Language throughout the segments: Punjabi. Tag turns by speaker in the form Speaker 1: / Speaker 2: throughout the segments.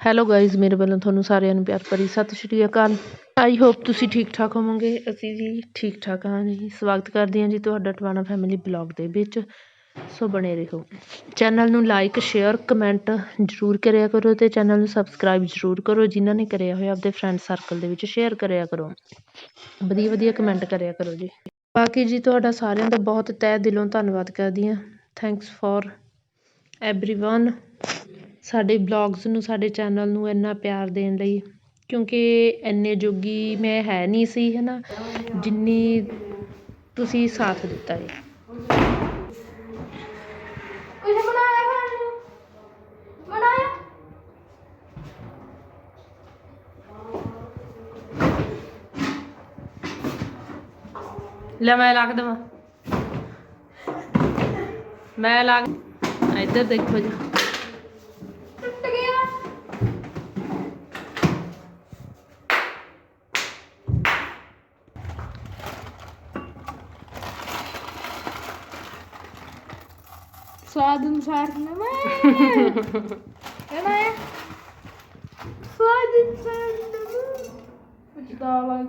Speaker 1: ਹੈਲੋ ਗਾਇਜ਼ ਮੇਰੇ ਵੱਲੋਂ ਤੁਹਾਨੂੰ ਸਾਰਿਆਂ ਨੂੰ ਪਿਆਰ ਭਰੀ ਸਤਿ ਸ਼੍ਰੀ ਅਕਾਲ। ਆਈ ਹੋਪ ਤੁਸੀਂ ਠੀਕ ਠਾਕ ਹੋਵੋਗੇ। ਅਸੀਂ ਵੀ ਠੀਕ ਠਾਕ ਹਾਂ ਜੀ। ਸਵਾਗਤ ਕਰਦੇ ਹਾਂ ਜੀ ਤੁਹਾਡਾ ਟਵਾਣਾ ਫੈਮਿਲੀ ਬਲੌਗ ਦੇ ਵਿੱਚ। ਸੋ ਬਣੇ ਰਹੋ। ਚੈਨਲ ਨੂੰ ਲਾਈਕ ਸ਼ੇਅਰ ਕਮੈਂਟ ਜ਼ਰੂਰ ਕਰਿਆ ਕਰੋ ਤੇ ਚੈਨਲ ਨੂੰ ਸਬਸਕ੍ਰਾਈਬ ਜ਼ਰੂਰ ਕਰੋ। ਜਿਨ੍ਹਾਂ ਨੇ ਕਰਿਆ ਹੋਇਆ ਆਪਦੇ ਫਰੈਂਡ ਸਰਕਲ ਦੇ ਵਿੱਚ ਸ਼ੇਅਰ ਕਰਿਆ ਕਰੋ। ਵਧੀਆ ਵਧੀਆ ਕਮੈਂਟ ਕਰਿਆ ਕਰੋ ਜੀ। ਬਾਕੀ ਜੀ ਤੁਹਾਡਾ ਸਾਰਿਆਂ ਦਾ ਬਹੁਤ ਤਹਿ ਦਿਲੋਂ ਧੰਨਵਾਦ ਕਰਦੀ ਹਾਂ। ਥੈਂਕਸ ਫॉर एवरीवन ਸਾਡੇ ਬਲੌਗਸ ਨੂੰ ਸਾਡੇ ਚੈਨਲ ਨੂੰ ਇੰਨਾ ਪਿਆਰ ਦੇਣ ਲਈ ਕਿਉਂਕਿ ਇੰਨੇ ਜੋਗੀ ਮੈਂ ਹੈ ਨਹੀਂ ਸੀ ਹੈ ਨਾ ਜਿੰਨੀ ਤੁਸੀਂ ਸਾਥ ਦਿੱਤਾ ਹੈ
Speaker 2: ਕੁਝ ਬਣਾਇਆ ਖਾਣ ਨੂੰ? ਬਣਾਇਆ?
Speaker 1: ਲੈ ਮੈਂ ਲਾ ਕੇ ਦੇਵਾਂ। ਮੈਂ ਲਾ ਇੱਧਰ ਦੇਖੋ ਜੀ।
Speaker 2: Suadın sardım hemen. hemen. Suadın sardım. Dağlar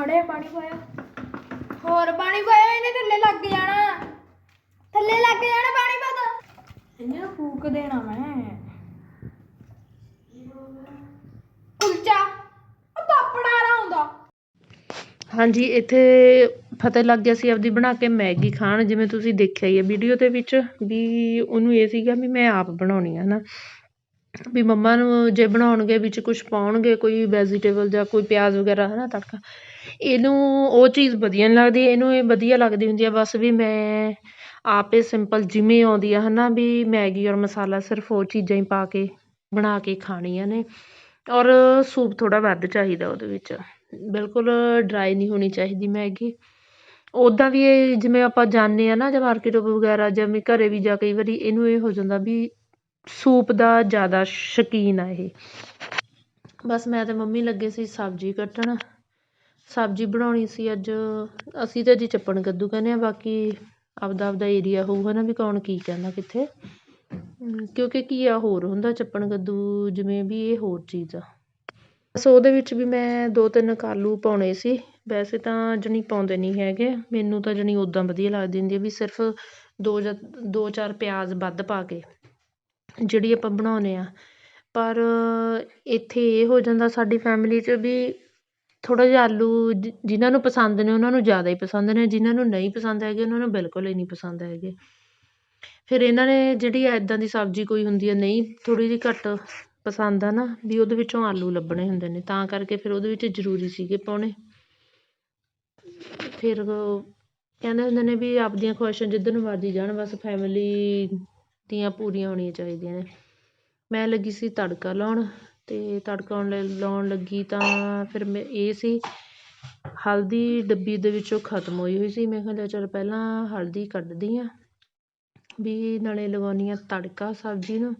Speaker 2: ਮਾੜੇ ਪਾਣੀ ਪਾਇਆ। ਹੋਰ ਪਾਣੀ ਪਾਇਆ ਇਹਨੇ ਥੱਲੇ ਲੱਗ ਜਾਣਾ। ਥੱਲੇ ਲੱਗ ਜਾਣਾ ਪਾਣੀ ਪਾ ਇਹਨੇ ਫੂਕ ਦੇਣਾ ਮੈਂ। ਕੁਲਚਾ ਉਹ ਪਾਪੜ ਵਾਲਾ ਹੁੰਦਾ
Speaker 1: ਹਾਂਜੀ ਇੱਥੇ ਫਤਿਹ ਲੱਗ ਗਿਆ ਸੀ ਆਪਦੀ ਬਣਾ ਕੇ ਮੈਗੀ ਖਾਣ ਜਿਵੇਂ ਤੁਸੀਂ ਦੇਖਿਆ ਹੀ ਹੈ ਵੀਡੀਓ ਦੇ ਵਿੱਚ ਵੀ ਉਹਨੂੰ ਇਹ ਸੀਗਾ ਵੀ ਮੈਂ ਆਪ ਬਣਾਉਣੀ ਆ ਨਾ। ਵੀ ਮੰਮਾ ਨੂੰ ਜੇ ਬਣਾਉਣਗੇ ਵਿੱਚ ਕੁਝ ਪਾਉਣਗੇ ਕੋਈ ਵੈਜੀਟੇਬਲ ਜਾਂ ਕੋਈ ਪਿਆਜ਼ ਵਗੈਰਾ ਹੈ ਨਾ ਤੜਕਾ ਇਹਨੂੰ ਉਹ ਚੀਜ਼ ਵਧੀਆ ਨਹੀਂ ਲੱਗਦੀ, ਇਹਨੂੰ ਇਹ ਵਧੀਆ ਲੱਗਦੀ ਹੁੰਦੀ ਆ ਬਸ ਵੀ ਮੈਂ ਆਪ ਇਹ ਸਿੰਪਲ ਜਿਵੇਂ ਆਉਂਦੀ ਆ ਹੈ ਨਾ ਵੀ ਮੈਗੀ ਔਰ ਮਸਾਲਾ ਸਿਰਫ ਉਹ ਚੀਜ਼ਾਂ ਹੀ ਪਾ ਕੇ, ਬਣਾ ਕੇ ਖਾਣੀਆਂ ਨੇ ਔਰ ਸੂਪ ਥੋੜ੍ਹਾ ਵੱਧ ਚਾਹੀਦਾ ਉਹਦੇ ਵਿੱਚ। ਬਿਲਕੁਲ ਡਰਾਈ ਨਹੀਂ ਹੋਣੀ ਚਾਹੀਦੀ ਮੈਗੀ। ਉੱਦਾਂ ਵੀ ਇਹ ਜਿਵੇਂ ਆਪਾਂ ਜਾਂਦੇ ਹਾਂ ਨਾ ਜਾਂ ਮਾਰਕੀਟ ਵਗੈਰਾ ਜਿਵੇਂ ਘਰੇ ਵੀ ਜਾ ਕਈ ਵਾਰੀ ਇਹਨੂੰ ਇਹ ਹੋ ਜਾਂਦਾ ਵੀ ਸੂਪ ਦਾ ਜ਼ਿਆਦਾ ਸ਼ੌਕੀਨ ਆ ਇਹ। ਬਸ ਮੈਂ ਤੇ ਮੰਮੀ ਲੱਗੇ ਸੀ ਸਬਜ਼ੀ ਕੱਟਣ। ਸਬਜ਼ੀ ਬਣਾਉਣੀ ਸੀ ਅੱਜ। ਅਸੀਂ ਤਾਂ ਜੀ ਚੱਪਣ ਕੱਦੂ ਕਹਿੰਦੇ ਹਾਂ ਬਾਕੀ ਆਪਦਾ ਆਪਦਾ ਏਰੀਆ ਹੋਊਗਾ ਨਾ ਵੀ ਕੌਣ ਕੀ ਕਹਿੰਦਾ ਕਿੱਥੇ। ਕਿਉਂਕਿ ਘੀਆ ਹੋਰ ਹੁੰਦਾ ਚੱਪਣ ਕੱਦੂ, ਜਿਵੇਂ ਵੀ ਇਹ ਹੋਰ ਚੀਜ਼ ਆ। ਬਸ ਉਹਦੇ ਵਿੱਚ ਵੀ ਮੈਂ ਦੋ ਤਿੰਨ ਆਲੂ ਪਾਉਣੇ ਸੀ। ਵੈਸੇ ਤਾਂ ਜਾਣੀ ਪਾਉਂਦੇ ਨਹੀਂ ਹੈਗੇ। ਮੈਨੂੰ ਤਾਂ ਜਾਣੀ ਉੱਦਾਂ ਵਧੀਆ ਲੱਗਦੀ ਹੁੰਦੀ ਆ ਵੀ ਸਿਰਫ ਦੋ ਜਾਂ, ਦੋ ਚਾਰ ਪਿਆਜ਼ ਵੱਧ ਪਾ ਕੇ ਜਿਹੜੀ ਆਪਾਂ ਬਣਾਉਂਦੇ ਹਾਂ ਪਰ ਇੱਥੇ ਇਹ ਹੋ ਜਾਂਦਾ ਸਾਡੀ ਫੈਮਿਲੀ 'ਚ ਵੀ ਥੋੜ੍ਹਾ ਜਿਹਾ ਆਲੂ ਜਿ, ਜਿਨ੍ਹਾਂ ਨੂੰ ਪਸੰਦ ਨੇ ਉਹਨਾਂ ਨੂੰ ਜ਼ਿਆਦਾ ਹੀ ਪਸੰਦ ਨੇ, ਜਿਨ੍ਹਾਂ ਨੂੰ ਨਹੀਂ ਪਸੰਦ ਹੈਗੇ ਉਹਨਾਂ ਨੂੰ ਬਿਲਕੁਲ ਹੀ ਨਹੀਂ ਪਸੰਦ ਹੈਗੇ। ਫਿਰ ਇਹਨਾਂ ਨੇ ਜਿਹੜੀ ਇੱਦਾਂ ਦੀ ਸਬਜ਼ੀ ਕੋਈ ਹੁੰਦੀ ਹੈ ਨਹੀਂ, ਥੋੜ੍ਹੀ ਜਿਹੀ ਘੱਟ ਪਸੰਦ ਆ ਨਾ, ਵੀ ਉਹਦੇ ਵਿੱਚੋਂ ਆਲੂ ਲੱਭਣੇ ਹੁੰਦੇ ਨੇ, ਤਾਂ ਕਰਕੇ ਫਿਰ ਉਹਦੇ ਵਿੱਚ ਜ਼ਰੂਰੀ ਸੀਗੇ ਪਾਉਣੇ ਫਿਰ ਕਹਿੰਦੇ ਹੁੰਦੇ ਨੇ ਵੀ ਆਪਦੀਆਂ ਖੁਆਇਸ਼ਾਂ ਜਿੱਧਰ ਨੂੰ ਮਰਜ਼ੀ ਜਾਣ, ਬਸ ਫੈਮਿਲੀ ਦੀਆਂ ਪੂਰੀਆਂ ਹੋਣੀਆਂ ਚਾਹੀਦੀਆਂ ਨੇ। ਮੈਂ ਲੱਗੀ ਸੀ ਤੜਕਾ ਲਾਉਣ ਅਤੇ ਤੜਕਾ ਲਾਉਣ ਲ, ਲਾਉਣ ਲੱਗੀ ਤਾਂ ਫਿਰ ਮੈਂ, ਇਹ ਸੀ ਹਲਦੀ ਡੱਬੀ ਦੇ ਵਿੱਚੋਂ ਖਤਮ ਹੋਈ ਹੋਈ ਸੀ। ਮੈਂ ਕਿਹਾ, ਲੈ ਚੱਲ ਪਹਿਲਾਂ ਹਲਦੀ ਕੱਢਦੀ ਹਾਂ ਵੀ ਨਾਲੇ ਲਗਾਉਂਦੀ ਹਾਂ ਤੜਕਾ, ਸਬਜ਼ੀ ਨੂੰ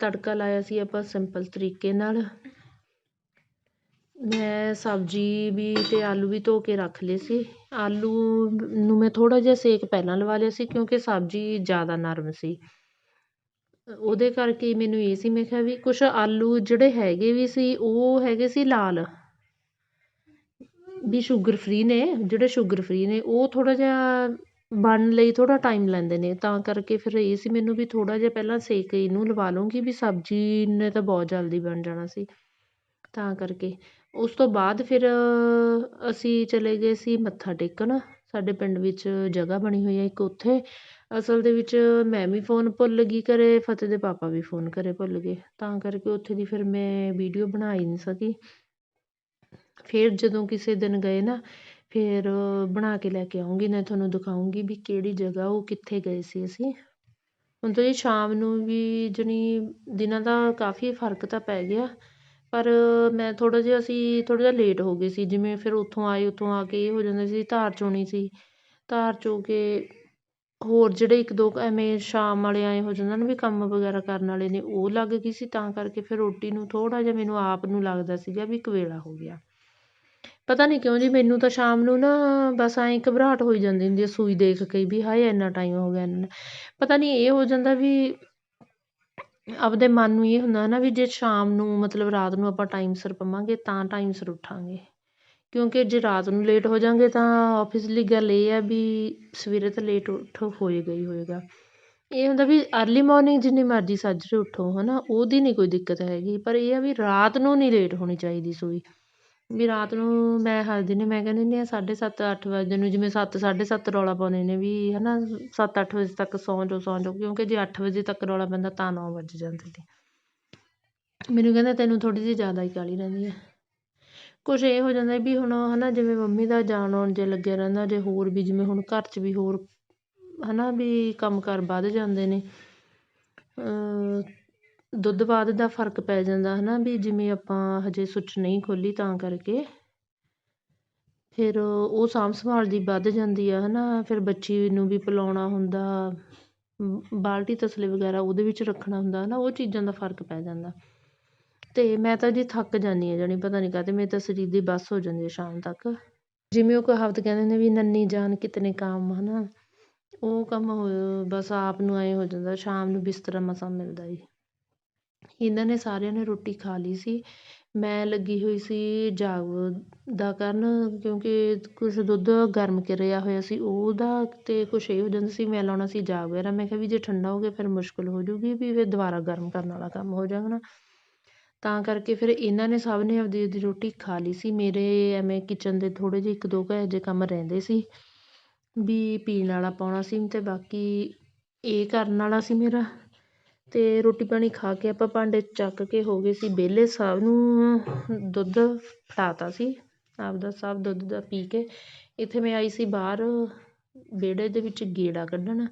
Speaker 1: ਤੜਕਾ ਲਾਇਆ ਸੀ ਆਪਾਂ ਸਿੰਪਲ ਤਰੀਕੇ ਨਾਲ। ਮੈਂ ਸਬਜ਼ੀ ਵੀ ਅਤੇ ਆਲੂ ਵੀ ਧੋ ਕੇ ਰੱਖ ਲਏ ਸੀ। ਆਲੂ ਨੂੰ ਮੈਂ ਥੋੜ੍ਹਾ ਜਿਹਾ ਸੇਕ ਪਹਿਲਾਂ ਲਵਾ ਲਿਆ ਸੀ ਕਿਉਂਕਿ ਸਬਜ਼ੀ ਜ਼ਿਆਦਾ ਨਰਮ ਸੀ। ਉਹਦੇ ਕਰਕੇ ਮੈਨੂੰ ਇਹ ਸੀ, ਮੈਂ ਕਿਹਾ ਵੀ ਕੁਛ ਆਲੂ ਜਿਹੜੇ ਹੈਗੇ ਵੀ ਸੀ, ਉਹ ਹੈਗੇ ਸੀ ਲਾਲ। ਵੀ ਸ਼ੂਗਰ ਫਰੀ ਨੇ, ਜਿਹੜੇ ਸ਼ੂਗਰ ਫਰੀ ਨੇ, ਉਹ ਥੋੜ੍ਹਾ ਜਿਹਾ ਬਣਨ ਲਈ ਥੋੜ੍ਹਾ ਟਾਈਮ ਲੈਂਦੇ ਨੇ। ਤਾਂ ਕਰਕੇ ਫਿਰ ਇਹ ਸੀ ਮੈਨੂੰ ਵੀ ਥੋੜ੍ਹਾ ਜਿਹਾ ਪਹਿਲਾਂ ਸੇਕ ਇਹਨੂੰ ਲਵਾ ਲੂੰਗੀ ਵੀ ਸਬਜ਼ੀ ਨੇ ਤਾਂ ਬਹੁਤ ਜਲਦੀ ਬਣ ਜਾਣਾ ਸੀ। ਤਾਂ ਕਰਕੇ ਉਸ ਤੋਂ ਬਾਅਦ ਫਿਰ ਅਸੀਂ ਚਲੇ ਗਏ ਸੀ ਮੱਥਾ ਟੇਕਣ। ਸਾਡੇ ਪਿੰਡ ਵਿੱਚ ਜਗ੍ਹਾ ਬਣੀ ਹੋਈ ਹੈ ਇੱਕ ਉੱਥੇ। ਅਸਲ ਦੇ ਵਿੱਚ ਮੈਂ ਵੀ ਫ਼ੋਨ ਭੁੱਲ ਗਈ ਘਰੇ, ਫਤਿਹ ਦੇ ਪਾਪਾ ਵੀ ਫ਼ੋਨ ਘਰੇ ਭੁੱਲ ਗਏ। ਤਾਂ ਕਰਕੇ ਉੱਥੇ ਦੀ ਫਿਰ ਮੈਂ ਵੀਡੀਓ ਬਣਾ ਹੀ ਨਹੀਂ ਸਕੀ। ਫਿਰ ਜਦੋਂ ਕਿਸੇ ਦਿਨ ਗਏ ਨਾ, ਫਿਰ ਬਣਾ ਕੇ ਲੈ ਕੇ ਆਊਂਗੀ, ਮੈਂ ਤੁਹਾਨੂੰ ਦਿਖਾਊਂਗੀ ਵੀ ਕਿਹੜੀ ਜਗ੍ਹਾ ਉਹ ਕਿੱਥੇ ਗਏ ਸੀ ਅਸੀਂ। ਹੁਣ ਤਾਂ ਜੀ ਸ਼ਾਮ ਨੂੰ ਵੀ ਜਾਣੀ ਦਿਨਾਂ ਦਾ ਕਾਫੀ ਫ਼ਰਕ ਤਾਂ ਪੈ ਗਿਆ। ਪਰ ਮੈਂ ਥੋੜ੍ਹਾ ਜਿਹਾ ਅਸੀਂ ਥੋੜ੍ਹਾ ਜਿਹਾ ਲੇਟ ਹੋ ਗਏ ਸੀ, ਜਿਵੇਂ ਫਿਰ ਉੱਥੋਂ ਆਏ, ਉੱਥੋਂ ਆ ਕੇ ਇਹ ਹੋ ਜਾਂਦਾ ਸੀ ਧਾਰ ਚੋਣੀ ਸੀ। ਧਾਰ ਚੋ ਕੇ ਹੋਰ ਜਿਹੜੇ ਇੱਕ ਦੋ ਐਵੇਂ ਸ਼ਾਮ ਵਾਲੇ ਆਏ ਹੋ ਜਾਂਦਾ ਨਾ ਵੀ ਕੰਮ ਵਗੈਰਾ ਕਰਨ ਵਾਲੇ ਨੇ, ਉਹ ਲੱਗ ਗਈ ਸੀ। ਤਾਂ ਕਰਕੇ ਫਿਰ ਰੋਟੀ ਨੂੰ ਥੋੜ੍ਹਾ ਜਿਹਾ ਮੈਨੂੰ ਆਪ ਨੂੰ ਲੱਗਦਾ ਸੀਗਾ ਵੀ ਇੱਕ ਵੇਲਾ ਹੋ ਗਿਆ। ਪਤਾ ਨਹੀਂ ਕਿਉਂ ਜੀ, ਮੈਨੂੰ ਤਾਂ ਸ਼ਾਮ ਨੂੰ ਨਾ ਬਸ ਐਂ ਘਬਰਾਹਟ ਹੋਈ ਜਾਂਦੀ ਹੁੰਦੀ ਹੈ ਸੂਈ ਦੇਖ ਕੇ ਵੀ ਹਾਏ ਇੰਨਾ ਟਾਈਮ ਹੋ ਗਿਆ ਇੰਨਾ ਪਤਾ ਨਹੀਂ ਇਹ ਹੋ ਜਾਂਦਾ ਵੀ ਆਪਦੇ ਮਨ ਨੂੰ ਇਹ ਹੁੰਦਾ ਨਾ ਵੀ ਜੇ ਸ਼ਾਮ ਨੂੰ, ਮਤਲਬ ਰਾਤ ਨੂੰ ਆਪਾਂ ਟਾਈਮ ਸਿਰ ਪਵਾਂਗੇ ਤਾਂ ਟਾਈਮ ਸਿਰ ਉੱਠਾਂਗੇ। ਕਿਉਂਕਿ ਜੇ ਰਾਤ ਨੂੰ ਲੇਟ ਹੋ ਜਾਂਗੇ ਤਾਂ ਆਬਵੀਅਸਲੀ ਗੱਲ ਇਹ ਹੈ ਵੀ ਸਵੇਰੇ ਤਾਂ ਲੇਟ ਉੱਠ ਹੋਏਗਾ ਹੀ ਹੋਏਗਾ ਇਹ ਹੁੰਦਾ ਵੀ ਅਰਲੀ ਮੋਰਨਿੰਗ ਜਿੰਨੀ ਮਰਜ਼ੀ ਸਾਜਰੇ ਉੱਠੋ ਹੈ ਨਾ ਉਹਦੀ ਨਹੀਂ ਕੋਈ ਦਿੱਕਤ ਹੈਗੀ। ਪਰ ਇਹ ਆ ਵੀ ਰਾਤ ਨੂੰ ਨਹੀਂ ਲੇਟ ਹੋਣੀ ਚਾਹੀਦੀ ਸੂਈ। ਵੀ ਰਾਤ ਨੂੰ ਮੈਂ ਹਰ ਦਿਨ, ਮੈਂ ਕਹਿੰਦੀ ਹੁੰਦੀ ਹਾਂ ਸਾਢੇ ਸੱਤ, ਅੱਠ ਵਜੇ ਨੂੰ, ਜਿਵੇਂ ਸੱਤ, ਸਾਢੇ ਸੱਤ ਰੌਲਾ ਪਾਉਂਦੇ ਨੇ ਵੀ ਹੈ ਨਾ ਸੱਤ, ਅੱਠ ਵਜੇ ਤੱਕ ਸੌਂ ਜਾਓ ਸੌਂ ਜਾਓ, ਕਿਉਂਕਿ ਜੇ ਅੱਠ ਵਜੇ ਤੱਕ ਰੌਲਾ ਪੈਂਦਾ ਤਾਂ ਨੌ ਵੱਜ ਜਾਂਦੇ ਨੇ। ਮੈਨੂੰ ਕਹਿੰਦਾ ਤੈਨੂੰ ਥੋੜ੍ਹੀ ਜਿਹੀ ਜ਼ਿਆਦਾ ਹੀ ਕਾਹਲੀ ਰਹਿੰਦੀ ਹੈ। ਕੁਛ ਇਹ ਹੋ ਜਾਂਦਾ ਵੀ ਹੁਣ ਹੈ ਨਾ ਜਿਵੇਂ ਮੰਮੀ ਦਾ ਜਾਣ ਆਉਣ ਜੇ ਲੱਗਿਆ ਰਹਿੰਦਾ, ਜੇ ਹੋਰ ਵੀ ਜਿਵੇਂ ਹੁਣ ਘਰ 'ਚ ਵੀ ਹੋਰ ਹੈ ਨਾ ਵੀ ਕੰਮ ਕਾਰ ਵੱਧ ਜਾਂਦੇ ਨੇ ਦੁੱਧ ਬਾਅਦ ਦਾ ਫ਼ਰਕ ਪੈ ਜਾਂਦਾ ਹੈ ਨਾ ਵੀ ਜਿਵੇਂ ਆਪਾਂ ਹਜੇ ਸੁੱਚ ਨਹੀਂ ਖੋਲ੍ਹੀ ਤਾਂ ਕਰਕੇ। ਫਿਰ ਉਹ ਸਾਂਭ ਸੰਭਾਲ ਦੀ ਵੱਧ ਜਾਂਦੀ ਆ ਹੈ ਨਾ ਫਿਰ ਬੱਚੀ ਨੂੰ ਵੀ ਪਿਲਾਉਣਾ ਹੁੰਦਾ ਬਾਲਟੀ ਤਸਲੇ ਵਗੈਰਾ ਉਹਦੇ ਵਿੱਚ ਰੱਖਣਾ ਹੁੰਦਾ ਹੈ ਨਾ ਉਹ ਚੀਜ਼ਾਂ ਦਾ ਫ਼ਰਕ ਪੈ ਜਾਂਦਾ। ਅਤੇ ਮੈਂ ਤਾਂ ਜੀ ਥੱਕ ਜਾਂਦੀ ਹਾਂ ਜਾਣੀ, ਪਤਾ ਨਹੀਂ ਕਾਹਤੇ ਮੇਰੇ ਤਾਂ ਸਰੀਰ ਦੀ ਬੱਸ ਹੋ ਜਾਂਦੀ ਹੈ ਸ਼ਾਮ ਤੱਕ। ਜਿਵੇਂ ਉਹ ਕਹਾਵਤ ਕਹਿੰਦੇ ਨੇ ਵੀ ਨੰਨੀ ਜਾਨ ਕਿਤਨੇ ਕੰਮ ਹੈ ਨਾ ਉਹ ਕੰਮ ਹੋ, ਬਸ ਆਪ ਨੂੰ ਐਂ ਹੋ ਜਾਂਦਾ, ਸ਼ਾਮ ਨੂੰ ਬਿਸਤਰਾ ਮਸਾਂ ਮਿਲਦਾ ਜੀ ਇਹਨਾਂ ਨੇ ਸਾਰਿਆਂ ਨੇ ਰੋਟੀ ਖਾ ਲਈ ਸੀ। ਮੈਂ ਲੱਗੀ ਹੋਈ ਸੀ ਜਾਗ ਦਾ ਕਰਨ ਕਿਉਂਕਿ ਕੁਛ ਦੁੱਧ ਗਰਮ ਕਰਿਆ ਹੋਇਆ ਸੀ। ਉਹਦਾ ਅਤੇ ਕੁਛ ਇਹ ਹੋ ਜਾਂਦਾ ਸੀ, ਮੈਂ ਲਾਉਣਾ ਸੀ ਜਾਗ ਵਗੈਰਾ। ਮੈਂ ਕਿਹਾ ਵੀ ਜੇ ਠੰਡਾ ਹੋ ਗਿਆ, ਫਿਰ ਮੁਸ਼ਕਿਲ ਹੋ ਜੂਗੀ ਵੀ ਫਿਰ ਦੁਬਾਰਾ ਗਰਮ ਕਰਨ ਵਾਲਾ ਕੰਮ ਹੋ ਜਾਣਾ ਤਾਂ ਕਰਕੇ ਫਿਰ ਇਹਨਾਂ ਨੇ ਸਭ ਨੇ ਆਪਦੀ ਆਪਦੀ ਰੋਟੀ ਖਾ ਲਈ ਸੀ। ਮੇਰੇ ਐਵੇਂ ਕਿਚਨ ਦੇ ਥੋੜ੍ਹੇ ਜਿਹੇ ਇੱਕ ਦੋ ਕੁ ਇਹੋ ਜਿਹੇ ਕੰਮ ਰਹਿੰਦੇ ਸੀ ਵੀ ਪੀਣ ਵਾਲਾ ਪਾਉਣਾ ਸੀ ਅਤੇ ਬਾਕੀ ਇਹ ਕਰਨ ਵਾਲਾ ਸੀ ਮੇਰਾ। ਅਤੇ ਰੋਟੀ ਪਾਣੀ ਖਾ ਕੇ ਆਪਾਂ ਭਾਂਡੇ ਚੱਕ ਕੇ ਹੋ ਗਏ ਸੀ ਵਿਹਲੇ। ਸਭ ਨੂੰ ਦੁੱਧ ਫੜਾਤਾ ਸੀ। ਆਪਦਾ ਸਭ ਦੁੱਧ ਦਾ ਪੀ ਕੇ ਇੱਥੇ ਮੈਂ ਆਈ ਸੀ ਬਾਹਰ, ਵਿਹੜੇ ਦੇ ਵਿੱਚ ਗੇੜਾ ਕੱਢਣ।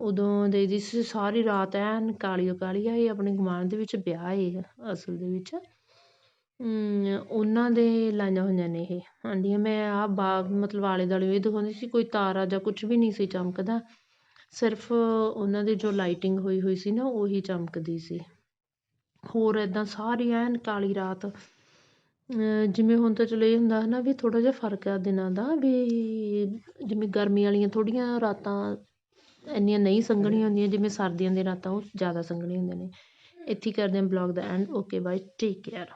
Speaker 1: ਉਦੋਂ ਦੇਖਦੀ ਸੀ ਸਾਰੀ ਰਾਤ ਐਨ ਕਾਲੀਓ ਕਾਲੀ ਆ ਇਹ ਆਪਣੇ ਗੁਆਂਢ ਦੇ ਵਿੱਚ ਵਿਆਹ ਹੈ ਅਸਲ ਦੇ ਵਿੱਚ। ਉਹਨਾਂ ਦੇ ਲਾਈਆਂ ਹੋਈਆਂ ਨੇ ਇਹ। ਆਂਡੀਆਂ ਮੈਂ ਆਹ ਬਾ ਮਤਲਬ ਆਲੇ ਦੁਆਲੇ ਇਹ ਦਿਖਾਉਂਦੀ ਸੀ, ਕੋਈ ਤਾਰਾ ਜਾਂ ਕੁਛ ਵੀ ਨਹੀਂ ਸੀ ਚਮਕਦਾ। ਸਿਰਫ ਉਹਨਾਂ ਦੀ ਜੋ ਲਾਈਟਿੰਗ ਹੋਈ ਹੋਈ ਸੀ ਨਾ, ਉਹੀ ਚਮਕਦੀ ਸੀ। ਹੋਰ ਇੱਦਾਂ ਸਾਰੀ ਐਨ ਕਾਲੀ ਰਾਤ ਜਿਵੇਂ ਹੁਣ ਤਾਂ ਚਲੋ ਇਹ ਹੁੰਦਾ ਹੈ ਨਾ ਵੀ ਥੋੜ੍ਹਾ ਜਿਹਾ ਫ਼ਰਕ ਆ ਦਿਨਾਂ ਦਾ, ਵੀ ਜਿਵੇਂ ਗਰਮੀ ਵਾਲੀਆਂ ਥੋੜ੍ਹੀਆਂ ਰਾਤਾਂ ਇੰਨੀਆਂ ਨਹੀਂ ਸੰਘਣੀਆਂ ਹੁੰਦੀਆਂ, ਜਿਵੇਂ ਸਰਦੀਆਂ ਦੀਆਂ ਰਾਤਾਂ ਉਹ ਜ਼ਿਆਦਾ ਸੰਘਣੀਆਂ ਹੁੰਦੀਆਂ ਨੇ। ਇੱਥੇ ਕਰਦੇ ਹਾਂ blog the and okay bye take care